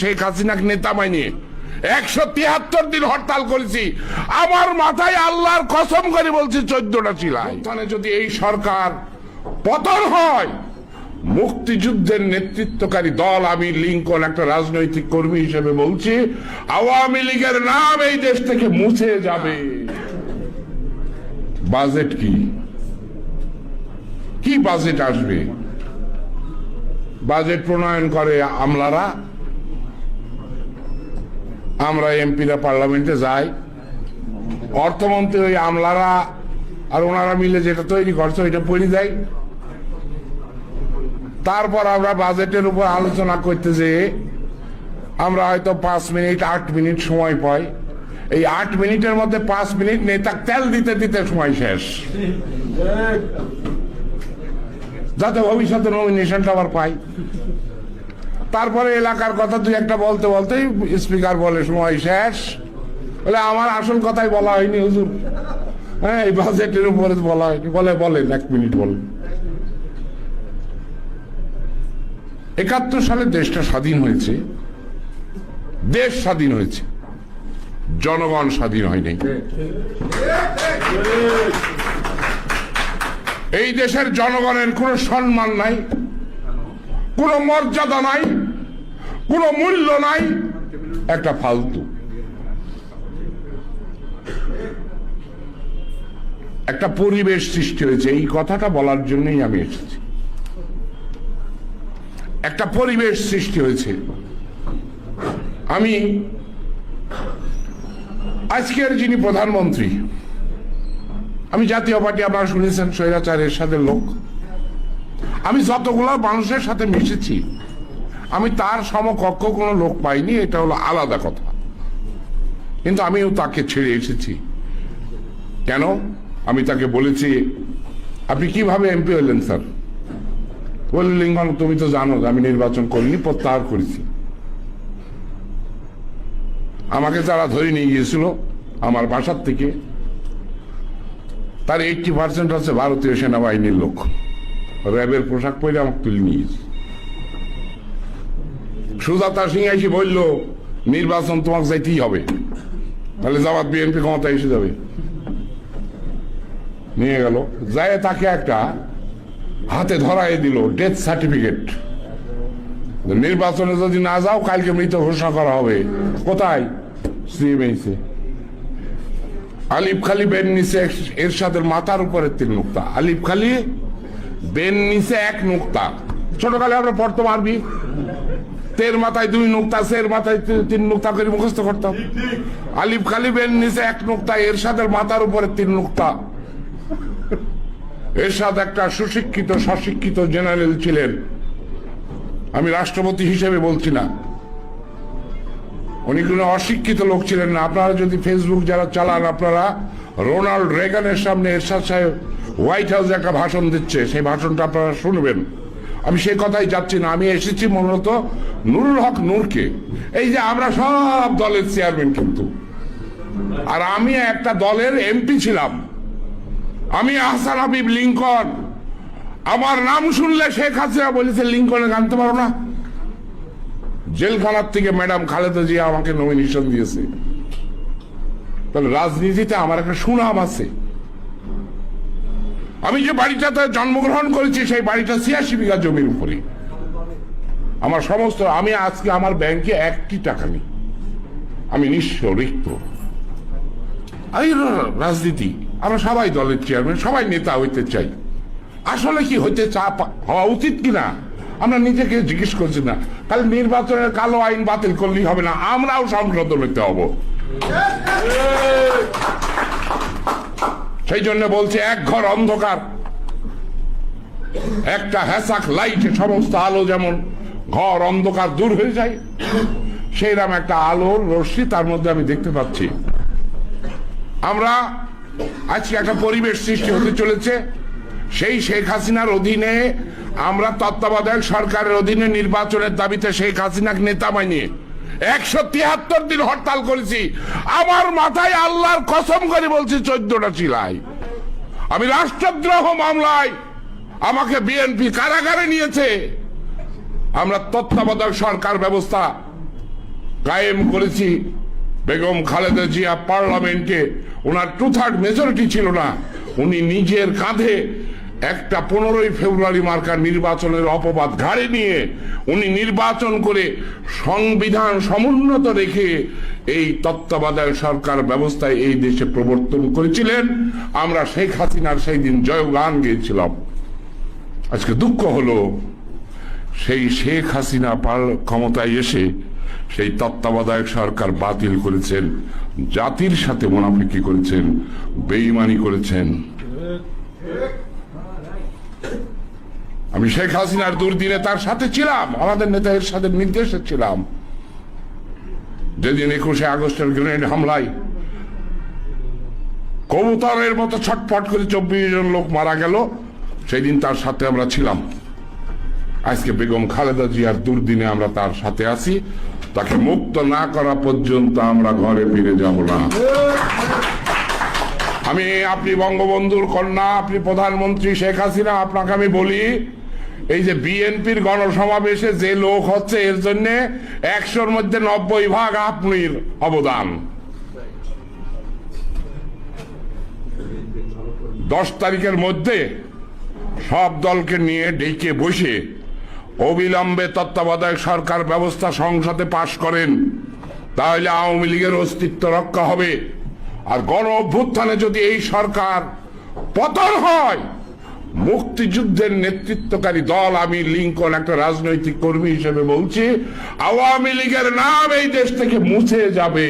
শেখ হাসিনাকে নেতা মাইনে। একশো তিয়াত্তর দিন হরতাল করেছি। আমার মাথায় আল্লাহর কসম করে বলছি, চোদ্দটা চিলাই যদি এই সরকার পতন হয়, মুক্তিযুদ্ধের নেতৃত্বকারী দল আমি লিঙ্কন একটা রাজনৈতিক কর্মী হিসেবে বলছি, আওয়ামী লীগের নাম এই দেশ থেকে মুছে যাবে। বাজেট কি? কি বাজেট আসবে? বাজেট প্রণয়ন করে আমলারা আমরা এমপিরা পার্লামেন্টে যাই। অর্থমন্ত্রী ওই আমলারা আর ওনারা মিলে যেটা তৈরি করছে ওইটা পড়ে দেয়। তারপর আমরা বাজেটের উপর আলোচনা করতে যেয়ে আমরা হয়তো পাঁচ মিনিট, আট মিনিট সময় পাই। এই আট মিনিটের মধ্যে পাঁচ মিনিট নেতা তেল দিতে দিতে সময় শেষ। যাতে ভবিষ্যতে নমিনেশনটা আবার পাই। তারপরে এলাকার কথা দুই একটা বলতে বলতেই স্পিকার বলে, সময় শেষ। বলে, আমার আসল কথাই বলা হয়নি, হুজুর। হ্যাঁ এই বাজেটের উপরে বলা হয়নি। বলে, বলেন, এক মিনিট বলেন। একাত্তর সালে দেশটা স্বাধীন হয়েছে। দেশ স্বাধীন হয়েছে। জনগণ স্বাধীন হয়নি এই দেশের জনগণের কোনো সম্মান নাই, কোনো মর্যাদা নাই। কোনো মূল্য নাই। একটা ফালতু। একটা পরিবেশ সৃষ্টি হয়েছে। এই কথাটা বলার জন্যই আমি এসেছি। একটা পরিবেশ সৃষ্টি হয়েছে। আমি আজকের যিনি প্রধানমন্ত্রী, আমি জাতীয় পার্টি, আপনারা শুনেছেন, স্বৈরাচারের সাথে লোক। আমি যতগুলো মানুষের সাথে মিশেছি আমি তার সমকক্ষ কোনো লোক পাইনি, এটা হলো আলাদা কথা। কিন্তু আমিও তাকে ছেড়ে এসেছি। কেন? আমি তাকে বলেছি, আপনি কীভাবে এমপি হলেন, স্যার? বললেন, লিঙ্গন, তুমি তো জানো আমি নির্বাচন করিনি, প্রত্যাহার করেছি। আমাকে যারা ধরে নিয়ে গিয়েছিল আমার বাসার থেকে, তার এইটটি পার্সেন্ট হচ্ছে ভারতীয় সেনাবাহিনীর লোক। র্যাবের পোশাক পরে আমাকে তুলে নিয়েছে সুজাতা সিং এসে বলল, নির্বাচন তোমাকে যাইতেই হবে। তাহলে জামাত বিএনপি ক্ষমতা এসে যাবে। নিয়ে গেল। যায় তাকে একটা হাতে ধরাই দিল ডেথ সার্টিফিকেট নির্বাচনে যদি না যাও, কালকে মৃত ঘোষণা করা হবে। কোথায়? আলিফ খালি বেন নিচে এরশাদের মাথার উপরে তিন নুক্তা। আলিফ খালি বেন নিচে এক নুক্তা। ছোটকালে আমরা পড়তে পারবি তের মাথায় দুই নুক্তা সের মাথায় তিন নুক্তা করে মুখস্থ করতাম। আলিফ খালি বেন নিচে এক নুক্তা এরশাদের মাথার উপরে তিন নুক্তা। এরশাদ একটা সুশিক্ষিত সশিক্ষিত জেনারেল ছিলেন। আমি রাষ্ট্রপতি হিসেবে বলছি না। উনি কোনো অশিক্ষিত লোক ছিলেন না। আপনারা যদি ফেসবুক যারা চালান আপনারা রোনাল্ড রেগানের সামনে এরশাদ সাহেব হোয়াইট হাউসে একটা ভাষণ দিচ্ছে। সেই ভাষণটা আপনারা শুনবেন। আমি সেই কথাই যাচ্ছি না, আমি এসেছি মূলত নুরুল হক নূরকে। এই যে আমরা সব দলের চেয়ারম্যান কিন্তু। আর আমি একটা দলের এমপি ছিলাম। আমি আহসান হাবিব লিঙ্কন। আমার নাম শুনলে শেখ হাসিনা বলেছে, লিঙ্কনে জানতে পারো না। জেলখানার থেকে ম্যাডাম খালেদা জিয়া আমাকে নমিনেশন দিয়েছে। তাহলে রাজনীতিতে আমার একটা সুনাম আছে। আমি যে বাড়িটাতে জন্মগ্রহণ করেছি, সেই বাড়িটা ছিয়াশি বিঘা জমির উপরে। আমার সমস্ত, আমি আজকে আমার ব্যাংকে একটি টাকা নেই। আমি নিঃস্ব রিক্ত। এই রাজনীতি, আমরা সবাই দলের চেয়ারম্যান সবাই নেতা হইতে চাই। আসলে কি হইতে চা হওয়া উচিত কিনা আমরা নিজেকে জিজ্ঞেস করছি না। তাহলে নির্বাচনের কালো আইন বাতিল করলেই হবে না, আমরাও সংশোধন হইতে হব। সেই জন্য বলছি এক ঘর অন্ধকার। একটা হ্যাসাক লাইটে সমস্ত আলো যেমন ঘর অন্ধকার দূর হয়ে যায় সেইরকম একটা আলোর রশ্মি তার মধ্যে আমি দেখতে পাচ্ছি। আমরা আজকে একটা পরিবেশ সৃষ্টি হতে চলেছে। সেই শেখ হাসিনার অধীনে আমরা তত্ত্বাবধায়ক সরকারের অধীনে নির্বাচনের দাবিতে শেখ হাসিনাকে নেতা মানিয়ে একশো তিয়াত্তর দিন হরতাল করেছি। আমার মাথায় আল্লাহর কসম করে বলছি, চোদ্দটা চিলাই। আমি রাষ্ট্রদ্রোহ মামলায় আমাকে বিএনপি কারাগারে নিয়েছে। আমরা তত্ত্বাবধায়ক সরকার ব্যবস্থা কায়েম করেছি। বেগম খালেদা জিয়া পার্লামেন্টে, ওনার টু থার্ড মেজরিটি ছিল না। উনি নিজের কাঁধে একটা পনেরোই ফেব্রুয়ারি মার্কার নির্বাচনের অপবাদ ঘাড়ে নিয়ে উনি নির্বাচন করে সংবিধান সমুন্নত রেখে এই তত্ত্বাবধায়ক সরকার ব্যবস্থায় এই দেশে প্রবর্তন করেছিলেন। আমরা শেখ হাসিনার সেই দিন জয়গান গেয়েছিলাম। আজকে দুঃখ হলো, সেই শেখ হাসিনা পাল ক্ষমতায় এসে সেই তত্ত্বাবধায়ক সরকার বাতিল করেছেন, জাতির সাথে মোনাফিকি করেছেন, বেইমানি করেছেন। আমি শেখ হাসিনার দুর্দিনে তার সাথে ছিলাম, আমাদের নেতা সাথে নির্দেশে ছিলাম যেদিন একুশে আগস্টের গ্রেনেড হামলায় কবুতরের মতো ছটফট করে চব্বিশ জন লোক মারা গেল সেই দিন তার সাথে আমরা ছিলাম। আজকে বেগম খালেদা জিয়ার দুর্দিনে আমরা তার সাথে আছি। তাকে মুক্ত না করা পর্যন্ত আমরা ঘরে ফিরে যাব না। আমি, আপনি বঙ্গবন্ধুর কন্যা, আপনি প্রধানমন্ত্রী শেখ হাসিনা, আপনাকে আমি বলি এই যে বিএনপির গণসমাবেশে যে লোক হচ্ছে, এর জন্য একশোর মধ্যে নব্বই ভাগ আপনির অবদান। দশ তারিখের মধ্যে সব দলকে নিয়ে ডেকে বসে অবিলম্বে তত্ত্বাবধায়ক সরকার ব্যবস্থা সংসদে পাশ করেন। তাহলে আওয়ামী লীগের অস্তিত্ব রক্ষা হবে। আর গণ অভ্যুত্থানে যদি এই সরকার পতন হয় মুক্তিযুদ্ধের নেতৃত্বকারী দল আমি লিঙ্কন একটা রাজনৈতিক কর্মী হিসেবে বলছি, আওয়ামী লীগের নাম এই দেশ থেকে মুছে যাবে।